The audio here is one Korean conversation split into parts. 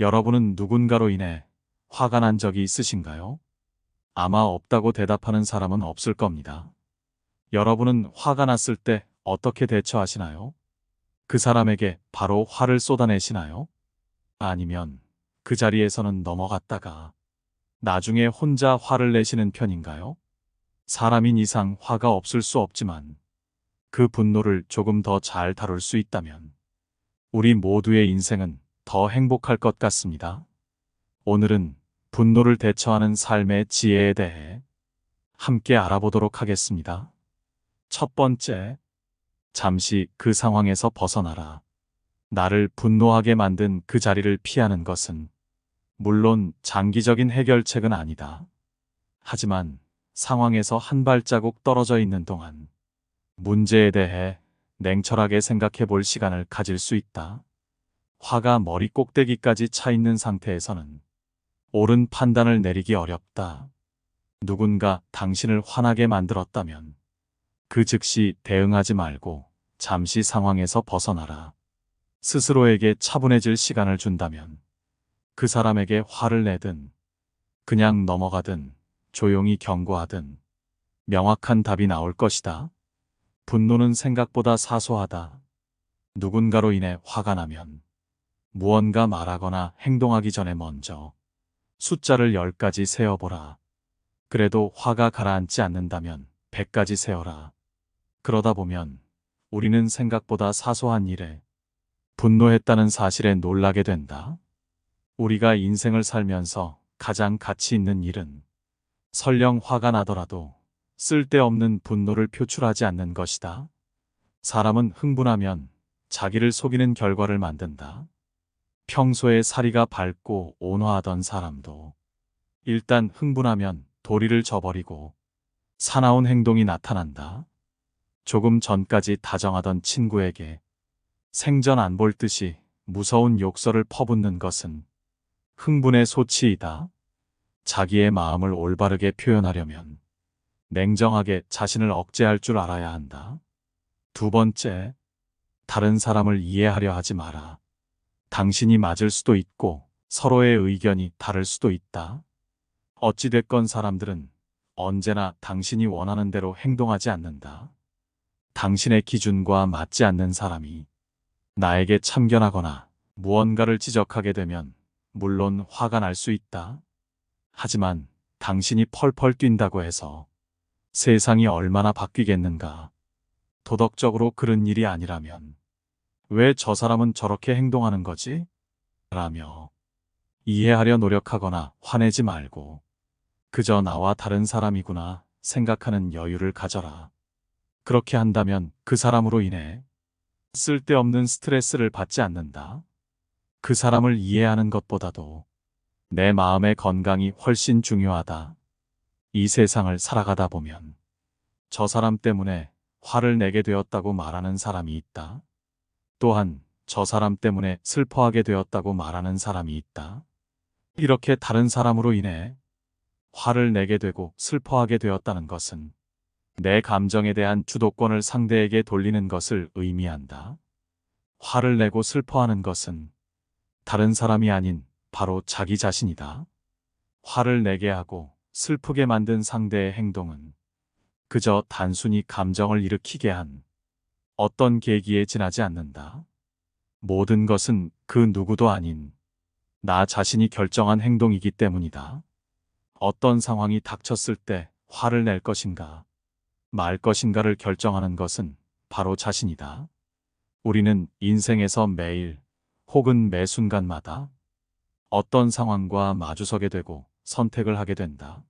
여러분은 누군가로 인해 화가 난 적이 있으신가요? 아마 없다고 대답하는 사람은 없을 겁니다. 여러분은 화가 났을 때 어떻게 대처하시나요? 그 사람에게 바로 화를 쏟아내시나요? 아니면 그 자리에서는 넘어갔다가 나중에 혼자 화를 내시는 편인가요? 사람인 이상 화가 없을 수 없지만 그 분노를 조금 더 잘 다룰 수 있다면 우리 모두의 인생은 더 행복할 것 같습니다. 오늘은 분노를 대처하는 삶의 지혜에 대해 함께 알아보도록 하겠습니다. 첫 번째, 잠시 그 상황에서 벗어나라. 나를 분노하게 만든 그 자리를 피하는 것은 물론 장기적인 해결책은 아니다. 하지만 상황에서 한 발자국 떨어져 있는 동안 문제에 대해 냉철하게 생각해 볼 시간을 가질 수 있다. 화가 머리 꼭대기까지 차 있는 상태에서는 옳은 판단을 내리기 어렵다. 누군가 당신을 화나게 만들었다면 그 즉시 대응하지 말고 잠시 상황에서 벗어나라. 스스로에게 차분해질 시간을 준다면 그 사람에게 화를 내든 그냥 넘어가든 조용히 경고하든 명확한 답이 나올 것이다. 분노는 생각보다 사소하다. 누군가로 인해 화가 나면 무언가 말하거나 행동하기 전에 먼저 숫자를 10가지 세어보라. 그래도 화가 가라앉지 않는다면 100가지 세어라. 그러다 보면 우리는 생각보다 사소한 일에 분노했다는 사실에 놀라게 된다. 우리가 인생을 살면서 가장 가치 있는 일은 설령 화가 나더라도 쓸데없는 분노를 표출하지 않는 것이다. 사람은 흥분하면 자기를 속이는 결과를 만든다. 평소에 사리가 밝고 온화하던 사람도 일단 흥분하면 도리를 저버리고 사나운 행동이 나타난다. 조금 전까지 다정하던 친구에게 생전 안 볼 듯이 무서운 욕설을 퍼붓는 것은 흥분의 소치이다. 자기의 마음을 올바르게 표현하려면 냉정하게 자신을 억제할 줄 알아야 한다. 두 번째, 다른 사람을 이해하려 하지 마라. 당신이 맞을 수도 있고 서로의 의견이 다를 수도 있다. 어찌됐건 사람들은 언제나 당신이 원하는 대로 행동하지 않는다. 당신의 기준과 맞지 않는 사람이 나에게 참견하거나 무언가를 지적하게 되면 물론 화가 날 수 있다. 하지만 당신이 펄펄 뛴다고 해서 세상이 얼마나 바뀌겠는가. 도덕적으로 그런 일이 아니라면 왜 저 사람은 저렇게 행동하는 거지? 라며 이해하려 노력하거나 화내지 말고 그저 나와 다른 사람이구나 생각하는 여유를 가져라. 그렇게 한다면 그 사람으로 인해 쓸데없는 스트레스를 받지 않는다. 그 사람을 이해하는 것보다도 내 마음의 건강이 훨씬 중요하다. 이 세상을 살아가다 보면 저 사람 때문에 화를 내게 되었다고 말하는 사람이 있다. 또한 저 사람 때문에 슬퍼하게 되었다고 말하는 사람이 있다. 이렇게 다른 사람으로 인해 화를 내게 되고 슬퍼하게 되었다는 것은 내 감정에 대한 주도권을 상대에게 돌리는 것을 의미한다. 화를 내고 슬퍼하는 것은 다른 사람이 아닌 바로 자기 자신이다. 화를 내게 하고 슬프게 만든 상대의 행동은 그저 단순히 감정을 일으키게 한 어떤 계기에 지나지 않는다. 모든 것은 그 누구도 아닌 나 자신이 결정한 행동이기 때문이다. 어떤 상황이 닥쳤을 때 화를 낼 것인가, 말 것인가를 결정하는 것은 바로 자신이다. 우리는 인생에서 매일 혹은 매 순간마다 어떤 상황과 마주서게 되고 선택을 하게 된다.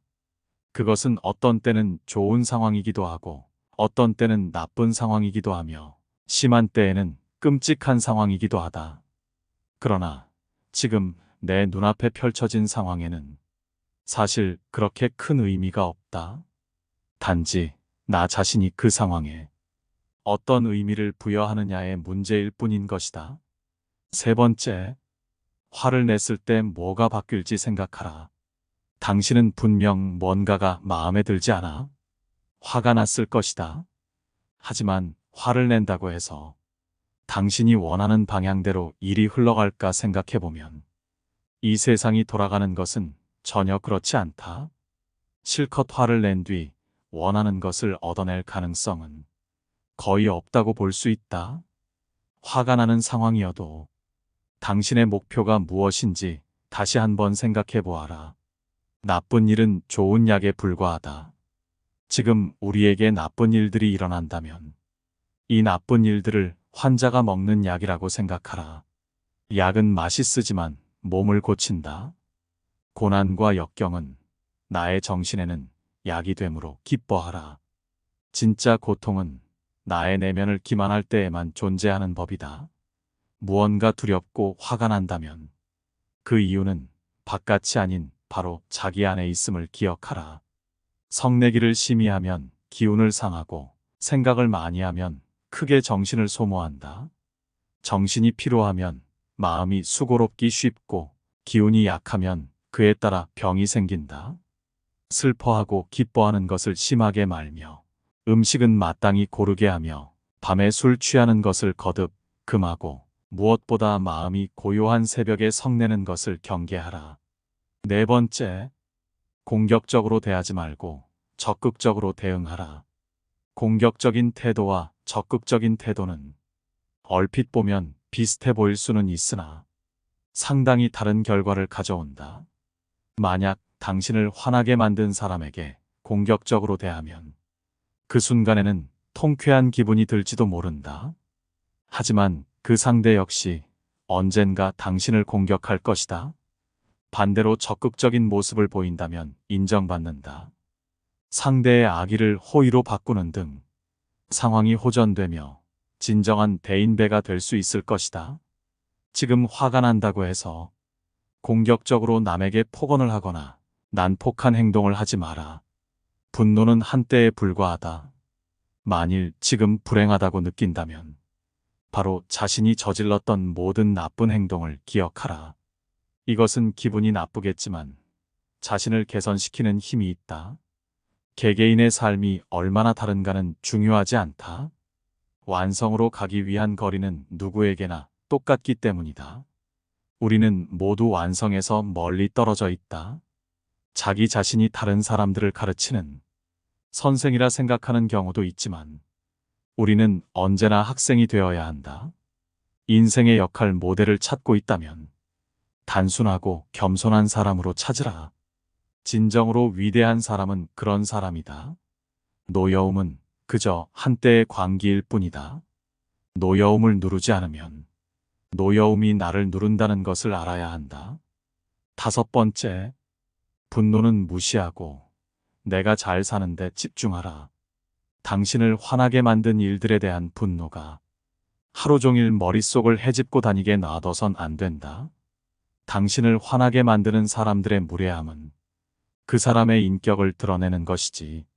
그것은 어떤 때는 좋은 상황이기도 하고 어떤 때는 나쁜 상황이기도 하며 심한 때에는 끔찍한 상황이기도 하다. 그러나 지금 내 눈앞에 펼쳐진 상황에는 사실 그렇게 큰 의미가 없다. 단지 나 자신이 그 상황에 어떤 의미를 부여하느냐의 문제일 뿐인 것이다. 세 번째, 화를 냈을 때 뭐가 바뀔지 생각하라. 당신은 분명 뭔가가 마음에 들지 않아. 화가 났을 것이다. 하지만 화를 낸다고 해서 당신이 원하는 방향대로 일이 흘러갈까 생각해보면 이 세상이 돌아가는 것은 전혀 그렇지 않다. 실컷 화를 낸 뒤 원하는 것을 얻어낼 가능성은 거의 없다고 볼 수 있다. 화가 나는 상황이어도 당신의 목표가 무엇인지 다시 한번 생각해 보아라. 나쁜 일은 좋은 약에 불과하다. 지금 우리에게 나쁜 일들이 일어난다면 이 나쁜 일들을 환자가 먹는 약이라고 생각하라. 약은 맛있으지만 몸을 고친다. 고난과 역경은 나의 정신에는 약이 되므로 기뻐하라. 진짜 고통은 나의 내면을 기만할 때에만 존재하는 법이다. 무언가 두렵고 화가 난다면 그 이유는 바깥이 아닌 바로 자기 안에 있음을 기억하라. 성내기를 심히 하면 기운을 상하고 생각을 많이 하면 크게 정신을 소모한다. 정신이 피로하면 마음이 수고롭기 쉽고 기운이 약하면 그에 따라 병이 생긴다. 슬퍼하고 기뻐하는 것을 심하게 말며 음식은 마땅히 고르게 하며 밤에 술 취하는 것을 거듭 금하고 무엇보다 마음이 고요한 새벽에 성내는 것을 경계하라. 네 번째, 공격적으로 대하지 말고 적극적으로 대응하라. 공격적인 태도와 적극적인 태도는 얼핏 보면 비슷해 보일 수는 있으나 상당히 다른 결과를 가져온다. 만약 당신을 화나게 만든 사람에게 공격적으로 대하면 그 순간에는 통쾌한 기분이 들지도 모른다. 하지만 그 상대 역시 언젠가 당신을 공격할 것이다. 반대로 적극적인 모습을 보인다면 인정받는다. 상대의 악의를 호의로 바꾸는 등 상황이 호전되며 진정한 대인배가 될 수 있을 것이다. 지금 화가 난다고 해서 공격적으로 남에게 폭언을 하거나 난폭한 행동을 하지 마라. 분노는 한때에 불과하다. 만일 지금 불행하다고 느낀다면 바로 자신이 저질렀던 모든 나쁜 행동을 기억하라. 이것은 기분이 나쁘겠지만 자신을 개선시키는 힘이 있다. 개개인의 삶이 얼마나 다른가는 중요하지 않다. 완성으로 가기 위한 거리는 누구에게나 똑같기 때문이다. 우리는 모두 완성에서 멀리 떨어져 있다. 자기 자신이 다른 사람들을 가르치는 선생이라 생각하는 경우도 있지만 우리는 언제나 학생이 되어야 한다. 인생의 역할 모델을 찾고 있다면 단순하고 겸손한 사람으로 찾으라. 진정으로 위대한 사람은 그런 사람이다. 노여움은 그저 한때의 광기일 뿐이다. 노여움을 누르지 않으면 노여움이 나를 누른다는 것을 알아야 한다. 다섯 번째, 분노는 무시하고 내가 잘 사는데 집중하라. 당신을 화나게 만든 일들에 대한 분노가 하루 종일 머릿속을 헤집고 다니게 놔둬선 안 된다. 당신을 화나게 만드는 사람들의 무례함은 그 사람의 인격을 드러내는 것이지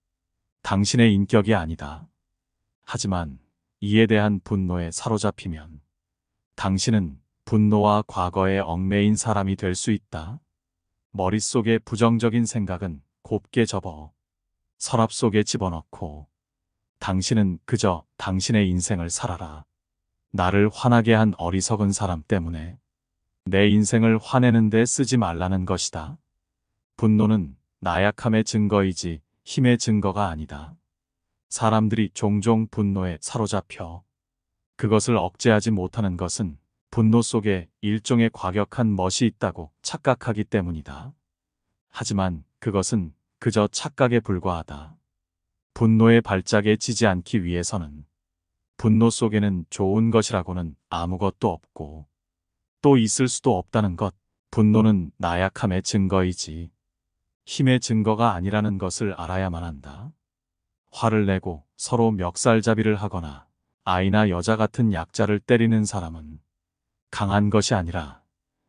당신의 인격이 아니다. 하지만 이에 대한 분노에 사로잡히면 당신은 분노와 과거에 얽매인 사람이 될 수 있다. 머릿속의 부정적인 생각은 곱게 접어 서랍 속에 집어넣고 당신은 그저 당신의 인생을 살아라. 나를 화나게 한 어리석은 사람 때문에 내 인생을 화내는 데 쓰지 말라는 것이다. 분노는 나약함의 증거이지 힘의 증거가 아니다. 사람들이 종종 분노에 사로잡혀 그것을 억제하지 못하는 것은 분노 속에 일종의 과격한 멋이 있다고 착각하기 때문이다. 하지만 그것은 그저 착각에 불과하다. 분노의 발작에 지지 않기 위해서는 분노 속에는 좋은 것이라고는 아무것도 없고 또 있을 수도 없다는 것. 분노는 나약함의 증거이지 힘의 증거가 아니라는 것을 알아야만 한다. 화를 내고 서로 멱살잡이를 하거나 아이나 여자 같은 약자를 때리는 사람은 강한 것이 아니라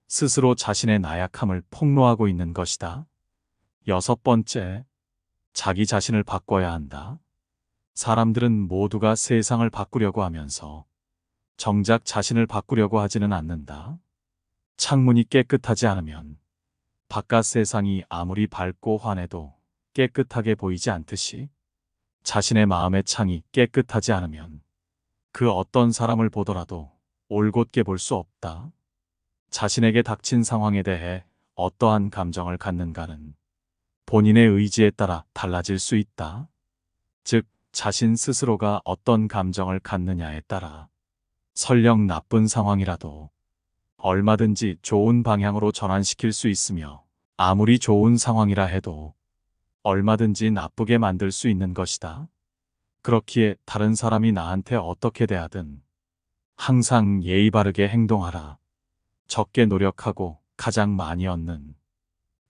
스스로 자신의 나약함을 폭로하고 있는 것이다. 여섯 번째, 자기 자신을 바꿔야 한다. 사람들은 모두가 세상을 바꾸려고 하면서 정작 자신을 바꾸려고 하지는 않는다. 창문이 깨끗하지 않으면 바깥 세상이 아무리 밝고 환해도 깨끗하게 보이지 않듯이 자신의 마음의 창이 깨끗하지 않으면 그 어떤 사람을 보더라도 올곧게 볼 수 없다. 자신에게 닥친 상황에 대해 어떠한 감정을 갖는가는 본인의 의지에 따라 달라질 수 있다. 즉, 자신 스스로가 어떤 감정을 갖느냐에 따라 설령 나쁜 상황이라도 얼마든지 좋은 방향으로 전환시킬 수 있으며 아무리 좋은 상황이라 해도 얼마든지 나쁘게 만들 수 있는 것이다. 그렇기에 다른 사람이 나한테 어떻게 대하든 항상 예의 바르게 행동하라. 적게 노력하고 가장 많이 얻는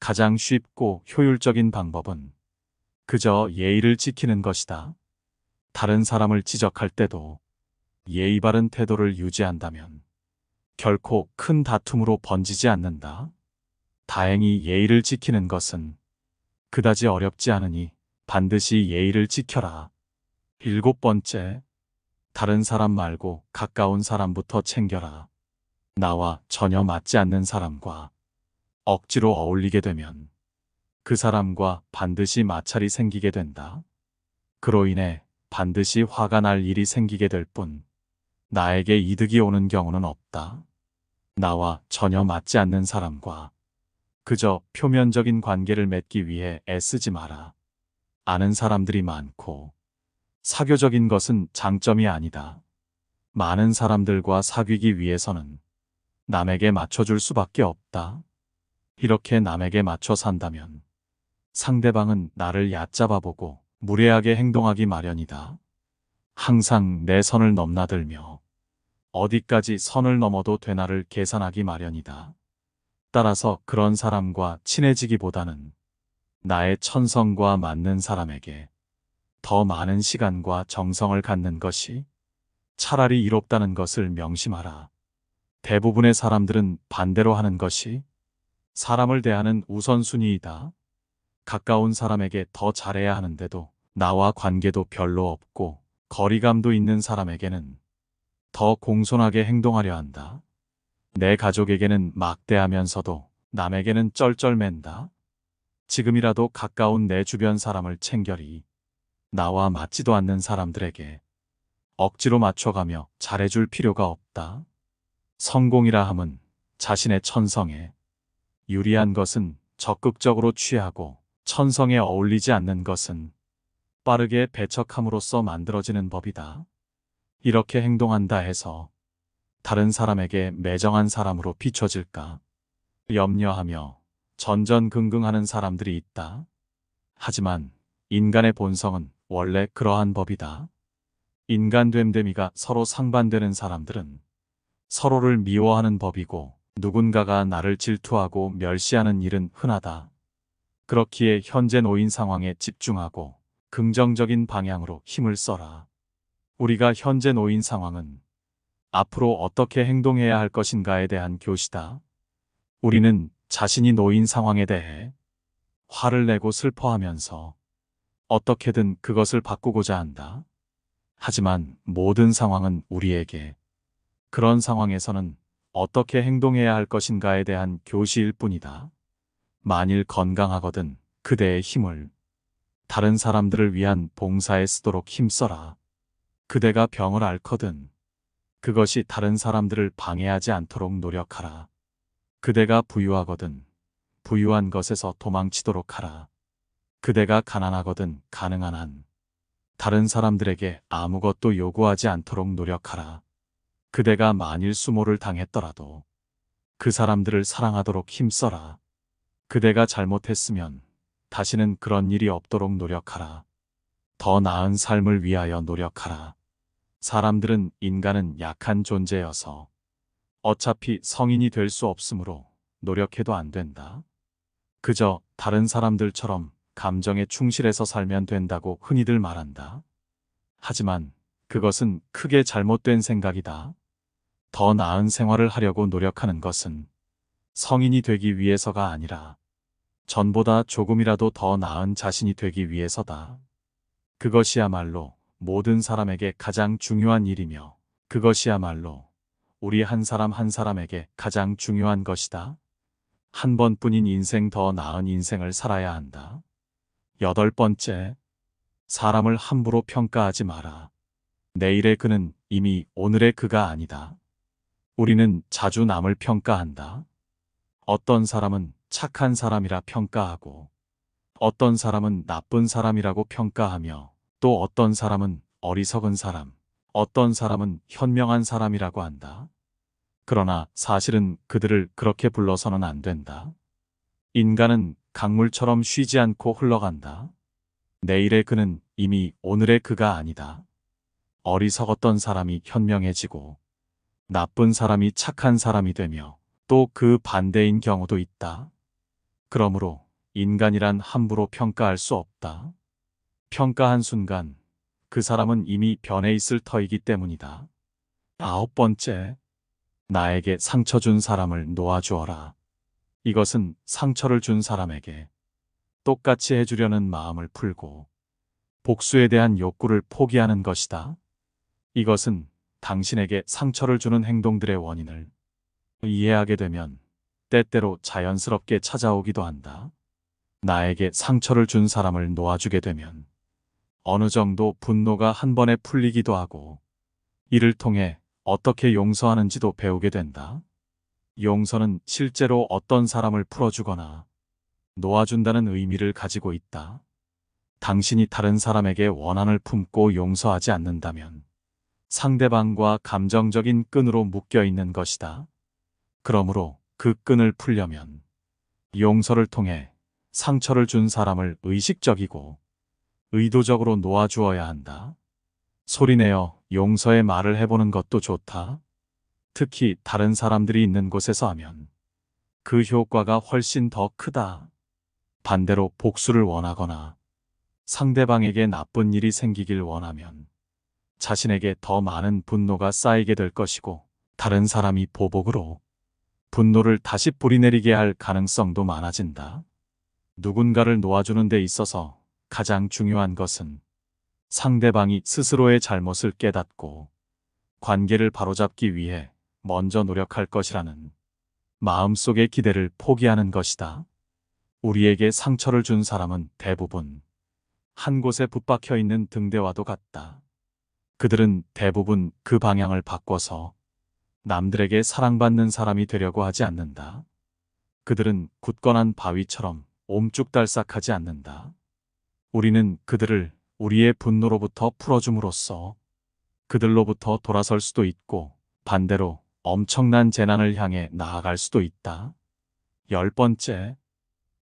가장 쉽고 효율적인 방법은 그저 예의를 지키는 것이다. 다른 사람을 지적할 때도 예의 바른 태도를 유지한다면 결코 큰 다툼으로 번지지 않는다. 다행히 예의를 지키는 것은 그다지 어렵지 않으니 반드시 예의를 지켜라. 일곱 번째, 다른 사람 말고 가까운 사람부터 챙겨라. 나와 전혀 맞지 않는 사람과 억지로 어울리게 되면 그 사람과 반드시 마찰이 생기게 된다. 그로 인해 반드시 화가 날 일이 생기게 될 뿐, 나에게 이득이 오는 경우는 없다. 나와 전혀 맞지 않는 사람과 그저 표면적인 관계를 맺기 위해 애쓰지 마라. 아는 사람들이 많고 사교적인 것은 장점이 아니다. 많은 사람들과 사귀기 위해서는 남에게 맞춰줄 수밖에 없다. 이렇게 남에게 맞춰 산다면 상대방은 나를 얕잡아 보고 무례하게 행동하기 마련이다. 항상 내 선을 넘나들며 어디까지 선을 넘어도 되나를 계산하기 마련이다. 따라서 그런 사람과 친해지기보다는 나의 천성과 맞는 사람에게 더 많은 시간과 정성을 갖는 것이 차라리 이롭다는 것을 명심하라. 대부분의 사람들은 반대로 하는 것이 사람을 대하는 우선순위이다. 가까운 사람에게 더 잘해야 하는데도 나와 관계도 별로 없고 거리감도 있는 사람에게는 더 공손하게 행동하려 한다. 내 가족에게는 막대하면서도 남에게는 쩔쩔맨다. 지금이라도 가까운 내 주변 사람을 챙겨리. 나와 맞지도 않는 사람들에게 억지로 맞춰가며 잘해줄 필요가 없다. 성공이라 함은 자신의 천성에 유리한 것은 적극적으로 취하고 천성에 어울리지 않는 것은 빠르게 배척함으로써 만들어지는 법이다. 이렇게 행동한다 해서 다른 사람에게 매정한 사람으로 비춰질까 염려하며 전전긍긍하는 사람들이 있다. 하지만 인간의 본성은 원래 그러한 법이다. 인간 됨됨이가 서로 상반되는 사람들은 서로를 미워하는 법이고 누군가가 나를 질투하고 멸시하는 일은 흔하다. 그렇기에 현재 놓인 상황에 집중하고 긍정적인 방향으로 힘을 써라. 우리가 현재 놓인 상황은 앞으로 어떻게 행동해야 할 것인가에 대한 교시다. 우리는 자신이 놓인 상황에 대해 화를 내고 슬퍼하면서 어떻게든 그것을 바꾸고자 한다. 하지만 모든 상황은 우리에게 그런 상황에서는 어떻게 행동해야 할 것인가에 대한 교시일 뿐이다. 만일 건강하거든 그대의 힘을 다른 사람들을 위한 봉사에 쓰도록 힘써라. 그대가 병을 앓거든 그것이 다른 사람들을 방해하지 않도록 노력하라. 그대가 부유하거든 부유한 것에서 도망치도록 하라. 그대가 가난하거든 가능한 한 다른 사람들에게 아무것도 요구하지 않도록 노력하라. 그대가 만일 수모를 당했더라도 그 사람들을 사랑하도록 힘써라. 그대가 잘못했으면 다시는 그런 일이 없도록 노력하라. 더 나은 삶을 위하여 노력하라. 사람들은 인간은 약한 존재여서 어차피 성인이 될 수 없으므로 노력해도 안 된다. 그저 다른 사람들처럼 감정에 충실해서 살면 된다고 흔히들 말한다. 하지만 그것은 크게 잘못된 생각이다. 더 나은 생활을 하려고 노력하는 것은 성인이 되기 위해서가 아니라 전보다 조금이라도 더 나은 자신이 되기 위해서다. 그것이야말로 모든 사람에게 가장 중요한 일이며 그것이야말로 우리 한 사람 한 사람에게 가장 중요한 것이다. 한 번뿐인 인생 더 나은 인생을 살아야 한다. 여덟 번째, 사람을 함부로 평가하지 마라. 내일의 그는 이미 오늘의 그가 아니다. 우리는 자주 남을 평가한다. 어떤 사람은 착한 사람이라 평가하고, 어떤 사람은 나쁜 사람이라고 평가하며, 또 어떤 사람은 어리석은 사람, 어떤 사람은 현명한 사람이라고 한다. 그러나 사실은 그들을 그렇게 불러서는 안 된다. 인간은 강물처럼 쉬지 않고 흘러간다. 내일의 그는 이미 오늘의 그가 아니다. 어리석었던 사람이 현명해지고, 나쁜 사람이 착한 사람이 되며, 또 그 반대인 경우도 있다. 그러므로 인간이란 함부로 평가할 수 없다. 평가한 순간 그 사람은 이미 변해 있을 터이기 때문이다. 아홉 번째, 나에게 상처 준 사람을 놓아주어라. 이것은 상처를 준 사람에게 똑같이 해주려는 마음을 풀고 복수에 대한 욕구를 포기하는 것이다. 이것은 당신에게 상처를 주는 행동들의 원인을 이해하게 되면 때때로 자연스럽게 찾아오기도 한다. 나에게 상처를 준 사람을 놓아주게 되면 어느 정도 분노가 한 번에 풀리기도 하고 이를 통해 어떻게 용서하는지도 배우게 된다. 용서는 실제로 어떤 사람을 풀어주거나 놓아준다는 의미를 가지고 있다. 당신이 다른 사람에게 원한을 품고 용서하지 않는다면 상대방과 감정적인 끈으로 묶여 있는 것이다. 그러므로 그 끈을 풀려면 용서를 통해 상처를 준 사람을 의식적이고 의도적으로 놓아주어야 한다. 소리내어 용서의 말을 해보는 것도 좋다. 특히 다른 사람들이 있는 곳에서 하면 그 효과가 훨씬 더 크다. 반대로 복수를 원하거나 상대방에게 나쁜 일이 생기길 원하면 자신에게 더 많은 분노가 쌓이게 될 것이고 다른 사람이 보복으로 분노를 다시 뿌리내리게 할 가능성도 많아진다. 누군가를 놓아주는 데 있어서 가장 중요한 것은 상대방이 스스로의 잘못을 깨닫고 관계를 바로잡기 위해 먼저 노력할 것이라는 마음속의 기대를 포기하는 것이다. 우리에게 상처를 준 사람은 대부분 한 곳에 붙박혀 있는 등대와도 같다. 그들은 대부분 그 방향을 바꿔서 남들에게 사랑받는 사람이 되려고 하지 않는다. 그들은 굳건한 바위처럼 옴쭉달싹하지 않는다. 우리는 그들을 우리의 분노로부터 풀어줌으로써 그들로부터 돌아설 수도 있고 반대로 엄청난 재난을 향해 나아갈 수도 있다. 열 번째,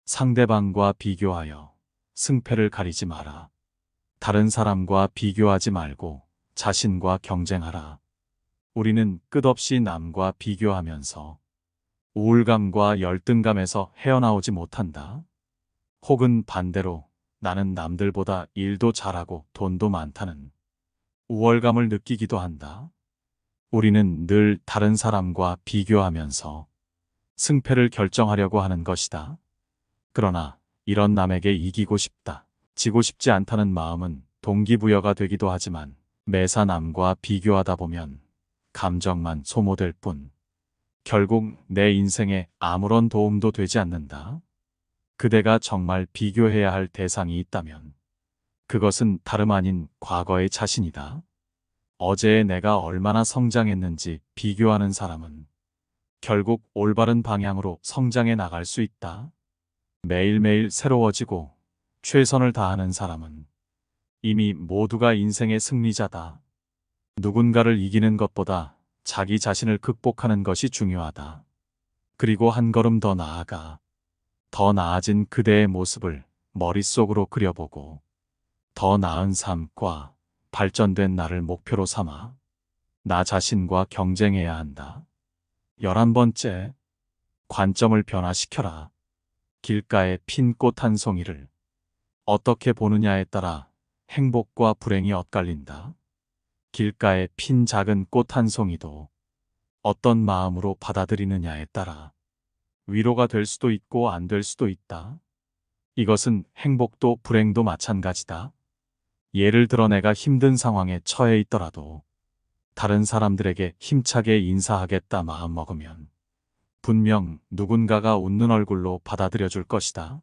상대방과 비교하여 승패를 가리지 마라. 다른 사람과 비교하지 말고 자신과 경쟁하라. 우리는 끝없이 남과 비교하면서 우울감과 열등감에서 헤어나오지 못한다. 혹은 반대로 나는 남들보다 일도 잘하고 돈도 많다는 우월감을 느끼기도 한다. 우리는 늘 다른 사람과 비교하면서 승패를 결정하려고 하는 것이다. 그러나 이런 남에게 이기고 싶다, 지고 싶지 않다는 마음은 동기부여가 되기도 하지만 매사 남과 비교하다 보면 감정만 소모될 뿐 결국 내 인생에 아무런 도움도 되지 않는다. 그대가 정말 비교해야 할 대상이 있다면 그것은 다름 아닌 과거의 자신이다. 어제의 내가 얼마나 성장했는지 비교하는 사람은 결국 올바른 방향으로 성장해 나갈 수 있다. 매일매일 새로워지고 최선을 다하는 사람은 이미 모두가 인생의 승리자다. 누군가를 이기는 것보다 자기 자신을 극복하는 것이 중요하다. 그리고 한 걸음 더 나아가 더 나아진 그대의 모습을 머릿속으로 그려보고 더 나은 삶과 발전된 나를 목표로 삼아 나 자신과 경쟁해야 한다. 열한 번째, 관점을 변화시켜라. 길가에 핀 꽃 한 송이를 어떻게 보느냐에 따라 행복과 불행이 엇갈린다. 길가에 핀 작은 꽃 한 송이도 어떤 마음으로 받아들이느냐에 따라 위로가 될 수도 있고 안 될 수도 있다. 이것은 행복도 불행도 마찬가지다. 예를 들어 내가 힘든 상황에 처해 있더라도 다른 사람들에게 힘차게 인사하겠다 마음 먹으면 분명 누군가가 웃는 얼굴로 받아들여 줄 것이다.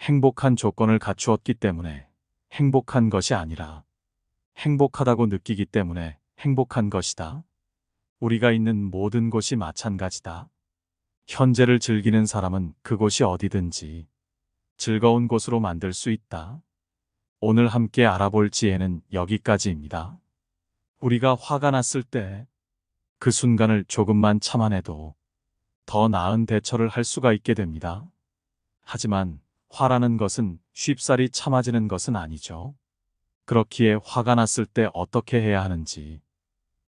행복한 조건을 갖추었기 때문에 행복한 것이 아니라 행복하다고 느끼기 때문에 행복한 것이다. 우리가 있는 모든 곳이 마찬가지다. 현재를 즐기는 사람은 그곳이 어디든지 즐거운 곳으로 만들 수 있다. 오늘 함께 알아볼 지혜는 여기까지입니다. 우리가 화가 났을 때 그 순간을 조금만 참아내도 더 나은 대처를 할 수가 있게 됩니다. 하지만 화라는 것은 쉽사리 참아지는 것은 아니죠. 그렇기에 화가 났을 때 어떻게 해야 하는지,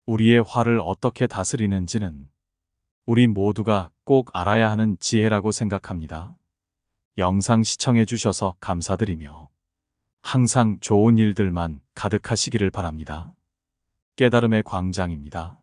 우리의 화를 어떻게 다스리는지는 우리 모두가 꼭 알아야 하는 지혜라고 생각합니다. 영상 시청해 주셔서 감사드리며 항상 좋은 일들만 가득하시기를 바랍니다. 깨달음의 광장입니다.